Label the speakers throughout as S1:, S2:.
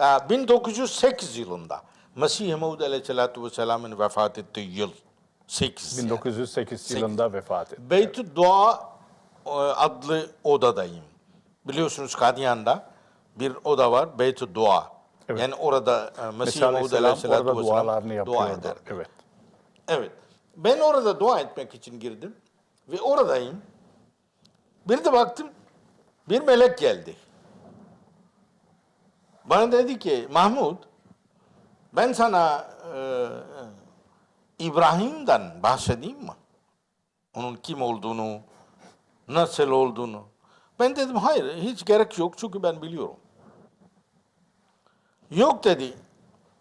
S1: Ee, 1908 yılında Mesih-i Maud Aleyhisselatü Vesselam'ın vefat ettiği yıl 8.
S2: 1908 yılında vefat etti.
S1: Beyt-i Dua e, adlı odadayım. Biliyorsunuz Kadyan'da bir oda var Beyt-i Dua.
S2: Evet.
S1: Yani orada e, Mesih-i
S2: Aleyhisselam
S1: Aleyhisselatü Vesselam
S2: dualarını
S1: dua eder.
S2: Evet.
S1: Evet. Ben orada dua etmek için girdim. Ve oradayım. Bir de baktım bir melek geldi. Bana dedi ki Mahmud ben sana e, İbrahim'den bahsedeyim mi? Onun kim olduğunu, nasıl olduğunu. Ben dedim hayır hiç gerek yok çünkü ben biliyorum. Yok dedi.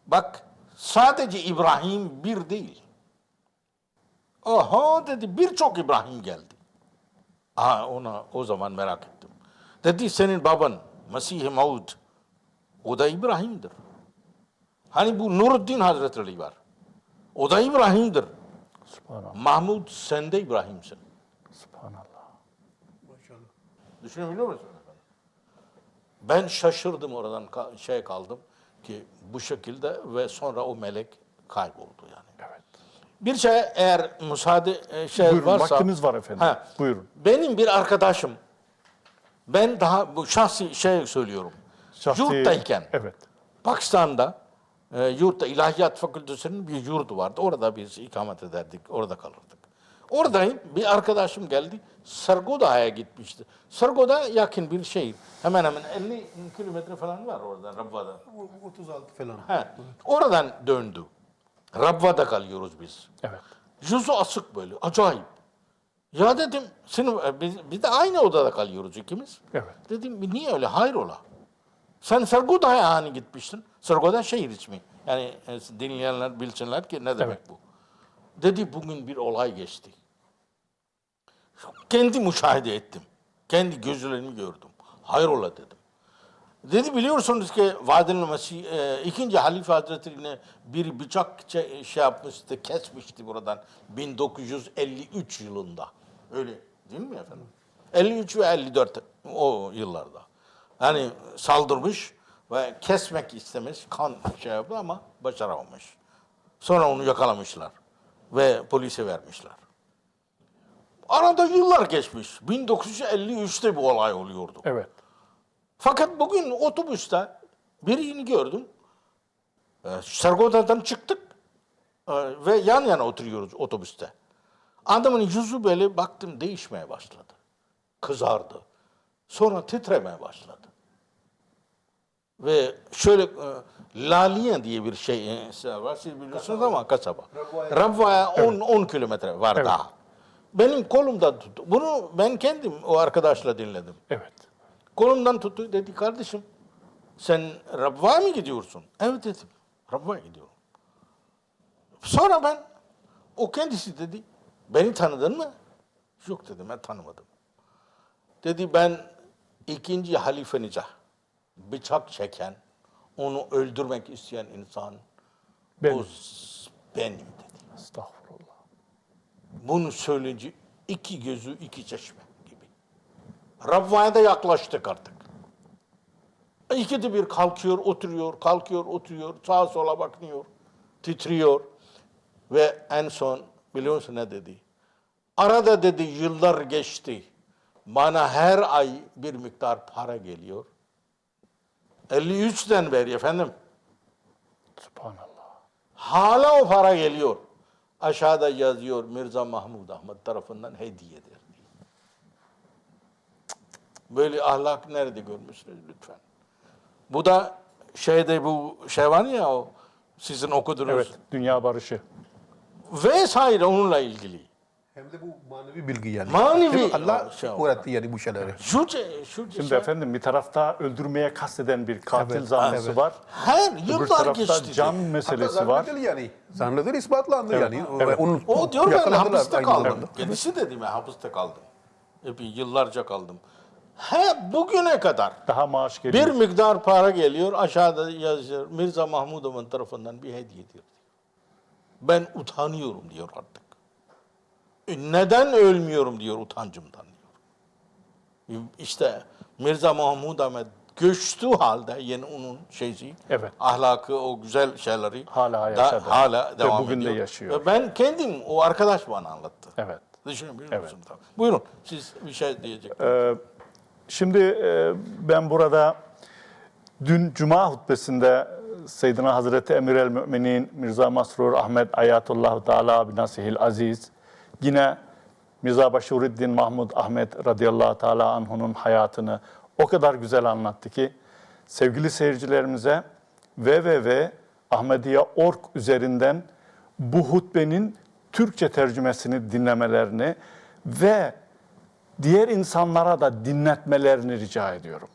S1: Bak sadece İbrahim bir değil. Aha dedi birçok İbrahim geldi. Aa, ona o zaman merak ettim. Dedi senin baban Mesih-i Maud o da İbrahim'dir. Hani bu Nuruddin Hazretleri var. O da İbrahim'dir.
S2: Subhanallah.
S1: Mahmud sen de İbrahim'sin.
S2: Subhanallah.
S1: Düşünebiliyor musun efendim? Ben şaşırdım oradan ka- şey kaldım ki bu şekilde ve sonra o melek kayboldu yani.
S2: Evet.
S1: Bir şey eğer müsaade e, şey
S2: Buyurun,
S1: varsa
S2: vaktimiz var efendim.
S1: Ha,
S2: Buyurun.
S1: Benim bir arkadaşım ben daha bu şahsi şey söylüyorum.
S2: Şahsi-
S1: Yurttayken
S2: Evet.
S1: Pakistan'da e, yurtta ilahiyat fakültesinin bir yurdu vardı. Orada biz ikamet ederdik. Orada kalırdık. Oradayım. Bir arkadaşım geldi. Sargoda'ya gitmişti. Sargoda yakın bir şehir. Hemen hemen 50 kilometre falan var orada Rabva'da.
S3: 36 falan.
S1: He. Oradan döndü. Rabva'da kalıyoruz biz.
S2: Evet.
S1: Yüzü asık böyle. Acayip. Ya dedim, senin, e, biz, biz de aynı odada kalıyoruz ikimiz.
S2: Evet.
S1: Dedim niye öyle? Hayrola? Sen Sargoda'ya hani gitmiştin? Sargoda şehir ismi. Yani e, dinleyenler bilsinler ki ne demek
S2: Evet.
S1: bu. Dedi bugün bir olay geçti. Kendi müşahede ettim. Kendi gözlerimi gördüm. Hayrola dedim. Dedi biliyorsunuz ki Vadil Mesih e, ikinci Halife Hazretleri'ne bir bıçak şey yapmıştı, kesmişti buradan 1953 yılında. Öyle değil mi efendim? 53 ve 54 o yıllarda. Yani saldırmış ve kesmek istemiş, kan şey yaptı ama başaramamış. Sonra onu yakalamışlar ve polise vermişler. Arada yıllar geçmiş. 1953'te bu olay oluyordu.
S2: Evet.
S1: Fakat bugün otobüste birini gördüm. Ee, Sargoda'dan çıktık ee, ve yan yana oturuyoruz otobüste. Adamın yüzü böyle baktım değişmeye başladı. Kızardı. Sonra titremeye başladı. Ve şöyle e, Laliye diye bir şey e, var. Siz biliyorsunuz ama kasaba. Rabva'ya 10 10 kilometre var
S2: Evet.
S1: daha. Benim kolumdan tuttu. Bunu ben kendim o arkadaşla dinledim.
S2: Evet.
S1: Kolumdan tuttu dedi kardeşim sen Rabba'ya mı gidiyorsun? Evet dedim. Rabba'ya gidiyorum. Sonra ben o kendisi dedi beni tanıdın mı? Yok dedim ben tanımadım. Dedi ben ikinci halifenize bıçak çeken, onu öldürmek isteyen insan
S2: Benim.
S1: s- benim dedi.
S2: Estağfurullah.
S1: Bunu söyleyince iki gözü iki çeşme gibi. Rabba'ya da yaklaştık artık. İkide bir kalkıyor, oturuyor, kalkıyor, oturuyor, sağa sola bakmıyor, titriyor. Ve en son biliyor musun ne dedi? Arada dedi yıllar geçti. Bana her ay bir miktar para geliyor. 53'ten beri efendim.
S2: Subhanallah.
S1: Hala o para geliyor. Aşağıda yazıyor Mirza Mahmud Ahmet tarafından hediyedir. diye. Böyle ahlak nerede görmüşsünüz lütfen? Bu da şeyde bu şey var ya o sizin okudunuz.
S2: Evet. Dünya barışı.
S1: Vesaire onunla ilgili.
S3: Hem de bu manevi bilgi yani.
S1: Manevi-
S3: Değil mi? Allah
S1: Şey var.
S3: öğretti yani bu şeyleri.
S1: Şu, şu
S2: Şimdi
S1: şey-
S2: efendim bir tarafta öldürmeye kasteden bir katil
S3: Evet,
S2: zanlısı
S3: evet.
S2: var.
S1: her yıllar geçti.
S2: can meselesi var.
S3: Zanlıdır yani. Zanlıdır ispatlandı
S2: Evet,
S3: yani.
S2: evet.
S3: Onu
S1: O diyor ben hapiste kaldım.
S3: zamanda.
S1: Kendisi dedi ben hapiste kaldım. Epey yıllarca kaldım. He bugüne kadar
S2: Daha maaş geliyor.
S1: Bir miktar para geliyor aşağıda yazıyor Mirza Mahmudov'un tarafından bir hediyedir diyor. Ben utanıyorum diyor artık. E, Neden ölmüyorum diyor utancımdan diyor. İşte Mirza Mahmud Ahmet göçtüğü halde yine onun şeysi,
S2: Evet.
S1: ahlakı, o güzel şeyleri
S2: Hala
S1: da-
S2: yaşadı.
S1: hala
S2: Ve
S1: devam
S2: bugün de
S1: ediyor.
S2: yaşıyor.
S1: Ve Ben kendim, o arkadaş bana anlattı.
S2: Evet.
S1: Düşünebiliyor
S2: Evet.
S1: musun? Tamam. Buyurun, siz bir şey diyeceksiniz.
S2: Ee, şimdi e, ben burada dün Cuma hutbesinde Seyyidina Hazreti Emir el Müminin Mirza Masrur Ahmet Ayatullah Teala bin Nasihil Aziz yine Mirza Başuruddin Mahmud Ahmet radıyallahu teala anhu'nun hayatını o kadar güzel anlattı ki sevgili seyircilerimize www.ahmediye.org üzerinden bu hutbenin Türkçe tercümesini dinlemelerini ve diğer insanlara da dinletmelerini rica ediyorum.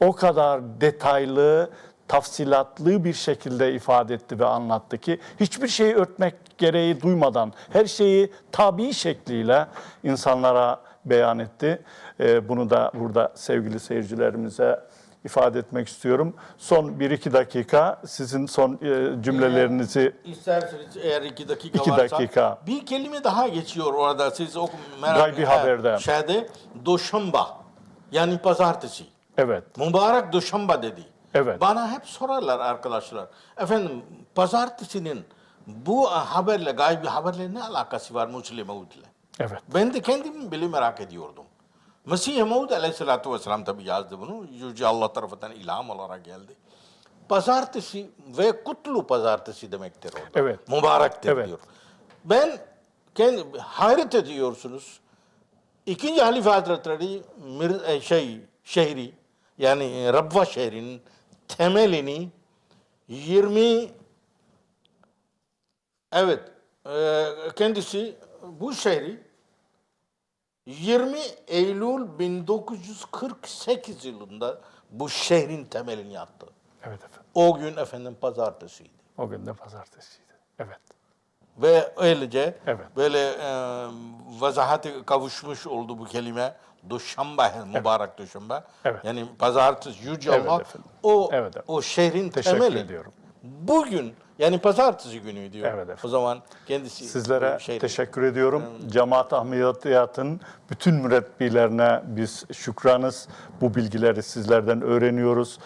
S2: O kadar detaylı, tafsilatlı bir şekilde ifade etti ve anlattı ki hiçbir şeyi örtmek gereği duymadan her şeyi tabi şekliyle insanlara beyan etti. Ee, bunu da burada sevgili seyircilerimize ifade etmek istiyorum. Son bir iki dakika sizin son e, cümlelerinizi
S1: İsterseniz eğer iki dakika
S2: İki
S1: varsa.
S2: dakika.
S1: Bir kelime daha geçiyor orada. Siz oku merak
S2: Gaybi
S1: ha,
S2: haberde.
S1: Şeyde, doşamba. Yani pazartesi.
S2: evet
S1: Mübarek doşamba dedi.
S2: Evet.
S1: Bana hep sorarlar arkadaşlar. Efendim pazartesinin bu haberle, gaybi haberle ne alakası var Muslih Maud'le?
S2: evet
S1: Ben de kendim bile merak ediyordum. Mesih Maud aleyhissalatü vesselam tabi yazdı bunu. Yüce Allah tarafından ilham olarak geldi. Pazartesi ve kutlu pazartesi demektir orada.
S2: Evet.
S1: Mübarektir
S2: Evet.
S1: diyor. Ben kendi hayret ediyorsunuz. İkinci Halife Hazretleri e, şey şehri yani Rabva şehrinin temelini 20 evet e, kendisi bu şehri 20 Eylül 1948 yılında bu şehrin temelini attı.
S2: evet efendim.
S1: O gün efendim pazartesiydi.
S2: O gün de pazartesiydi. Evet.
S1: Ve öylece
S2: Evet.
S1: böyle e, vazahate kavuşmuş oldu bu kelime. Duşamba, mübarek Duşamba.
S2: Evet.
S1: Yani pazartesi Yüce
S2: Evet
S1: Allah
S2: efendim.
S1: o,
S2: Evet efendim.
S1: o şehrin
S2: Teşekkür
S1: temeli.
S2: ediyorum.
S1: Bugün yani pazartesi günü diyor.
S2: Evet efendim.
S1: O zaman kendisi
S2: Sizlere
S1: şehrin-
S2: teşekkür ediyorum. Cemaat Ahmediyat'ın bütün mürebbilerine biz şükranız. Bu bilgileri sizlerden öğreniyoruz